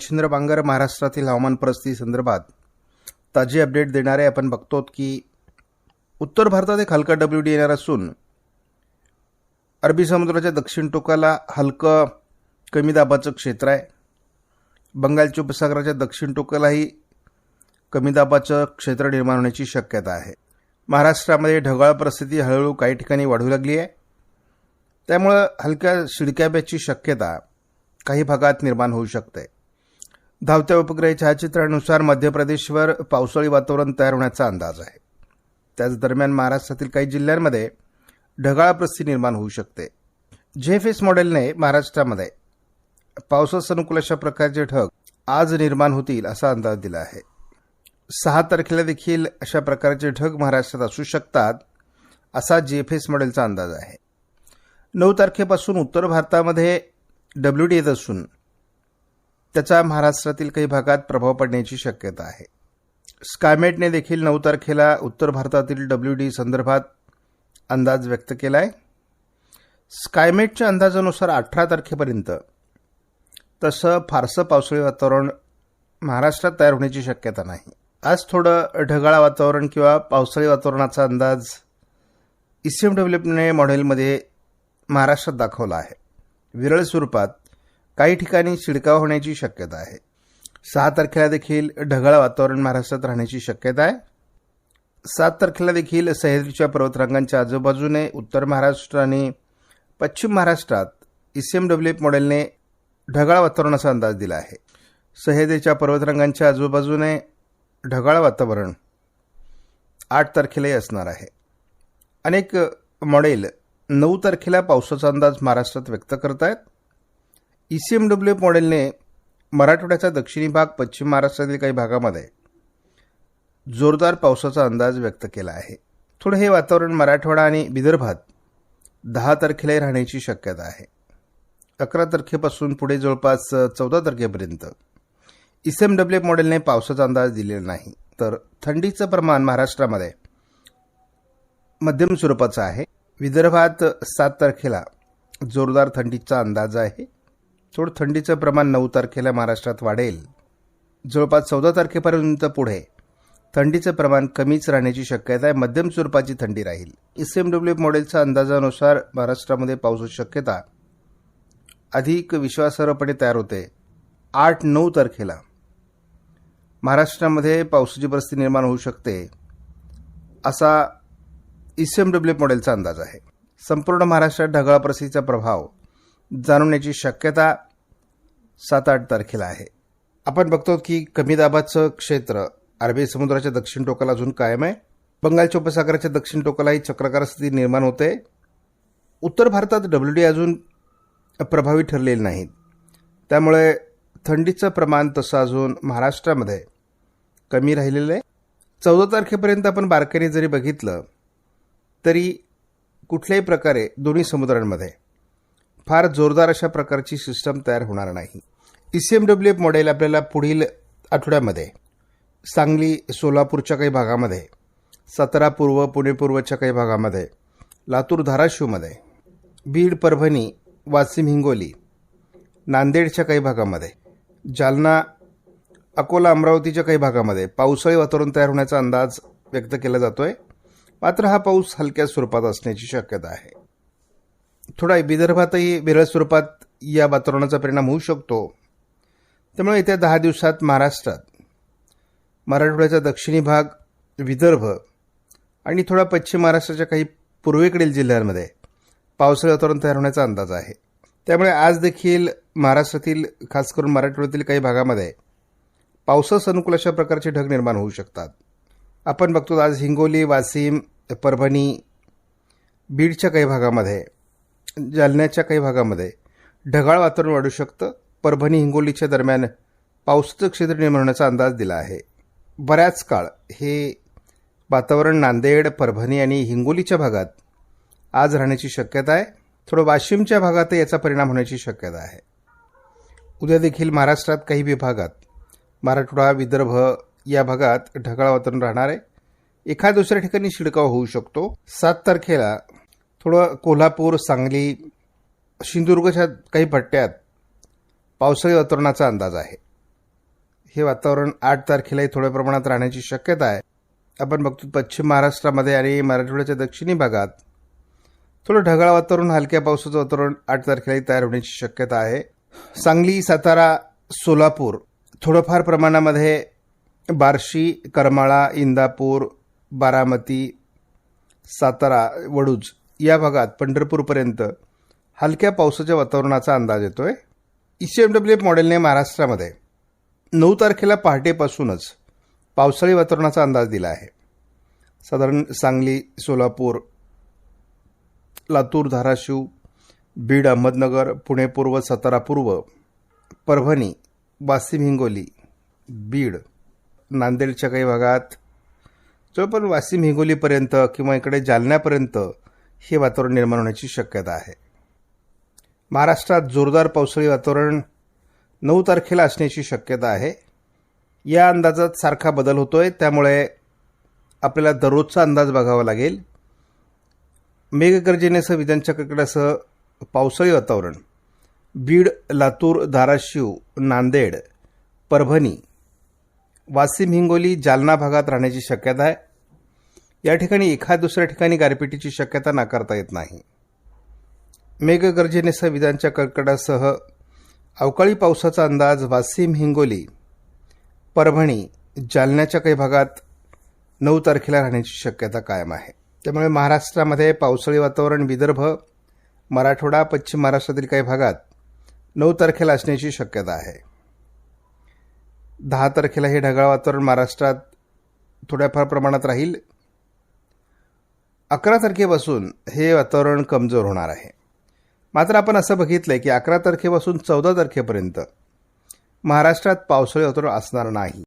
मच्छिंद्र बांगर महाराष्ट्रातील हवामान परिस्थिती संदर्भात ताजी अपडेट देणारे आपण बघतो की उत्तर भारतात एक हलका डब्ल्यू डी येणार असून अरबी समुद्राच्या दक्षिण टोकाला हलकं कमी दाबाचं क्षेत्र आहे. बंगालच्या उपसागराच्या दक्षिण टोकालाही कमी दाबाचं क्षेत्र निर्माण होण्याची शक्यता आहे. महाराष्ट्रामध्ये ढगाळ परिस्थिती हळूहळू काही ठिकाणी वाढू लागली आहे. त्यामुळं हलक्या शिडक्याब्याची शक्यता काही भागात निर्माण होऊ शकते. धावत्या उपग्रह छायाचित्रानुसार मध्य प्रदेशवर पावसाळी वातावरण तयार होण्याचा अंदाज आहे. त्याच दरम्यान महाराष्ट्रातील काही जिल्ह्यांमध्ये ढगाळ परिस्थिती निर्माण होऊ शकते. जेफेस मॉडेलने महाराष्ट्रामध्ये पावसास अनुकूल अशा प्रकारचे ढग आज निर्माण होतील असा अंदाज दिला आहे. सहा तारखेला देखील अशा प्रकारचे ढग महाराष्ट्रात असू शकतात असा जेफेस मॉडेलचा अंदाज आहे. नऊ तारखेपासून उत्तर भारतामध्ये डब्ल्यू डी येत असून त्याचा महाराष्ट्रातील काही भागात प्रभाव पडण्याची शक्यता आहे. स्कायमेटने देखील नऊ तारखेला उत्तर भारतातील डब्ल्यू डी संदर्भात अंदाज व्यक्त केला आहे स्कायमेटच्या अंदाजानुसार अठरा तारखेपर्यंत तसं फारसं पावसाळी वातावरण महाराष्ट्रात तयार होण्याची शक्यता नाही. आज थोडं ढगाळ वातावरण किंवा पावसाळी वातावरणाचा अंदाज इसीएम डेव्हलपने मॉडेलमध्ये महाराष्ट्रात दाखवला आहे. विरळ स्वरूपात काही ठिकाणी शिडकाव होण्याची शक्यता आहे. सहा तारखेला देखील ढगाळ वातावरण महाराष्ट्रात राहण्याची शक्यता आहे. सात तारखेला देखील सह्याद्रीच्या पर्वतरांगांच्या आजूबाजूने उत्तर महाराष्ट्र आणि पश्चिम महाराष्ट्रात इसीएम डब्ल्यूएफ मॉडेलने ढगाळ वातावरणाचा अंदाज दिला आहे. सह्याद्रीच्या पर्वतरांगांच्या आजूबाजूने ढगाळ वातावरण आठ तारखेलाही असणार आहे. अनेक मॉडेल नऊ तारखेला पावसाचा अंदाज महाराष्ट्रात व्यक्त करत आहेत E C M W F मॉडेलने मराठवाड्याचा दक्षिणी भाग पश्चिम महाराष्ट्रातील काही भागामध्ये जोरदार पावसाचा अंदाज व्यक्त केला आहे. थोडं हे वातावरण मराठवाडा आणि विदर्भात दहा तारखेलाही राहण्याची शक्यता आहे. अकरा तारखेपासून पुढे जवळपास चौदा तारखेपर्यंत E C M W F मॉडेलने पावसाचा अंदाज दिलेला नाही. तर थंडीचं प्रमाण महाराष्ट्रामध्ये मध्यम स्वरूपाचं आहे. विदर्भात सात तारखेला जोरदार थंडीचा अंदाज आहे. थोडं थंडीचं प्रमाण नऊ तारखेला महाराष्ट्रात वाढेल. जवळपास चौदा तारखेपर्यंत पुढे. थंडीचं प्रमाण कमीच राहण्याची शक्यता आहे. मध्यम स्वरूपाची थंडी राहील. एस एम डब्ल्यू मॉडेलच्या अंदाजानुसार महाराष्ट्रामध्ये पावसाची शक्यता अधिक विश्वासार्हपणे तयार होते. आठ नऊ तारखेला. महाराष्ट्रामध्ये पावसाची परिस्थिती निर्माण होऊ शकते असा एम डब्ल्यू मॉडेलचा अंदाज आहे. संपूर्ण महाराष्ट्रात ढगाळ परिस्थितीचा प्रभाव जाणवण्याची शक्यता सात आठ तारखेला आहे. आपण बघतो की कमी दाबाचं क्षेत्र अरबी समुद्राच्या दक्षिण टोकाला अजून कायम आहे. बंगालच्या उपसागराच्या दक्षिण टोकालाही चक्राकार स्थिती निर्माण होते. उत्तर भारतात डब्ल्यू डी अजून प्रभावी ठरलेले नाहीत. त्यामुळे थंडीचं प्रमाण तसं अजून महाराष्ट्रामध्ये कमी राहिलेलं आहे. चौदा तारखेपर्यंत आपण बारकाईने जरी बघितलं तरी कुठल्याही प्रकारे दोन्ही समुद्रांमध्ये फार जोरदार अशा प्रकारची सिस्टम तयार होणार नाही. E C M W F model आपल्याला पुढील आठवड्यामध्ये सांगली सोलापूरच्या काही भागामध्ये सातारा पूर्व पुणे पूर्वच्या काही भागामध्ये लातूर धाराशिवमध्ये बीड परभणी वाशिम हिंगोली नांदेडच्या काही भागामध्ये जालना अकोला अमरावतीच्या काही भागामध्ये पावसाळी वातावरण तयार होण्याचा अंदाज व्यक्त केला जातोय. मात्र हा पाऊस हलक्या स्वरूपात असण्याची शक्यता आहे. थोडा विदर्भातही विरळ स्वरूपात या वातावरणाचा परिणाम होऊ शकतो. त्यामुळे येत्या दहा दिवसात महाराष्ट्रात मराठवाड्याचा दक्षिणी भाग विदर्भ आणि थोडा पश्चिम महाराष्ट्राच्या काही पूर्वेकडील जिल्ह्यांमध्ये पावसाळी वातावरण तयार होण्याचा अंदाज आहे. त्यामुळे आज देखील महाराष्ट्रातील खास करून मराठवाड्यातील काही भागामध्ये पावसास अनुकूल अशा प्रकारचे ढग निर्माण होऊ शकतात. आपण बघतो आज हिंगोली वाशिम परभणी बीडच्या काही भागामध्ये जालन्याच्या काही भागामध्ये ढगाळ वातावरण वाढू शकतं. परभणी हिंगोलीच्या दरम्यान पावसाचं क्षेत्र निर्माण होण्याचा अंदाज दिला आहे. बऱ्याच काळ हे वातावरण नांदेड परभणी आणि हिंगोलीच्या भागात आज राहण्याची शक्यता आहे. थोडं वाशिमच्या भागातही याचा परिणाम होण्याची शक्यता आहे. उद्या देखील महाराष्ट्रात काही विभागात मराठवाडा विदर्भ या भागात ढगाळ वातावरण राहणार आहे. एखाद दुसऱ्या ठिकाणी शिडकाव होऊ शकतो. सात तारखेला थोडं कोल्हापूर सांगली सिंधुदुर्गच्या काही पट्ट्यात पावसाळी वातावरणाचा अंदाज आहे. हे वातावरण आठ तारखेलाही थोड्या प्रमाणात राहण्याची शक्यता आहे. आपण बघतो पश्चिम महाराष्ट्रामध्ये आणि मराठवाड्याच्या दक्षिणी भागात थोडं ढगाळ वातावरण हलक्या पावसाचं वातावरण आठ तारखेलाही तयार होण्याची शक्यता आहे. सांगली सातारा सोलापूर थोडंफार प्रमाणामध्ये बार्शी करमाळा इंदापूर बारामती सातारा वडूज या भागात पंढरपूरपर्यंत हलक्या पावसाच्या वातावरणाचा अंदाज येतोय. E C M W F मॉडेलने महाराष्ट्रामध्ये नऊ तारखेला पहाटेपासूनच पावसाळी वातावरणाचा अंदाज दिला आहे. साधारण सांगली सोलापूर लातूर धाराशिव बीड अहमदनगर पुणे पूर्व सातारा पूर्व परभणी वाशिम हिंगोली बीड नांदेडच्या काही भागात जवळपास वाशिम हिंगोलीपर्यंत किंवा इकडे जालन्यापर्यंत हे वातावरण निर्माण होण्याची शक्यता आहे. महाराष्ट्रात जोरदार पावसाळी वातावरण नऊ तारखेला असण्याची शक्यता आहे. या अंदाजात सारखा बदल होतो आहे त्यामुळे आपल्याला दररोजचा अंदाज बघावा लागेल. मेघगर्जनेसह विजांच्या पावसाळी वातावरण. बीड लातूर धाराशिव नांदेड परभणी वाशिम हिंगोली जालना भागात राहण्याची शक्यता आहे. या ठिकाणी एखाद दुसऱ्या ठिकाणी गारपिटीची शक्यता नाकारता येत नाही. मेघगर्जनेसह विजांच्या कडकडासह अवकाळी पावसाचा अंदाज वासिम हिंगोली परभणी जालन्याच्या काही भागात नऊ तारखेला राहण्याची शक्यता कायम आहे. त्यामुळे महाराष्ट्रामध्ये पावसाळी वातावरण विदर्भ मराठवाडा पश्चिम महाराष्ट्रातील काही भागात नऊ तारखेला असण्याची शक्यता आहे. दहा तारखेला हे ढगाळ वातावरण महाराष्ट्रात थोड्याफार प्रमाणात राहील. अकरा तारखेपासून हे वातावरण कमजोर होणार आहे. मात्र आपण असं बघितलं आहे की अकरा तारखेपासून चौदा तारखेपर्यंत महाराष्ट्रात पावसाळी वातावरण असणार नाही.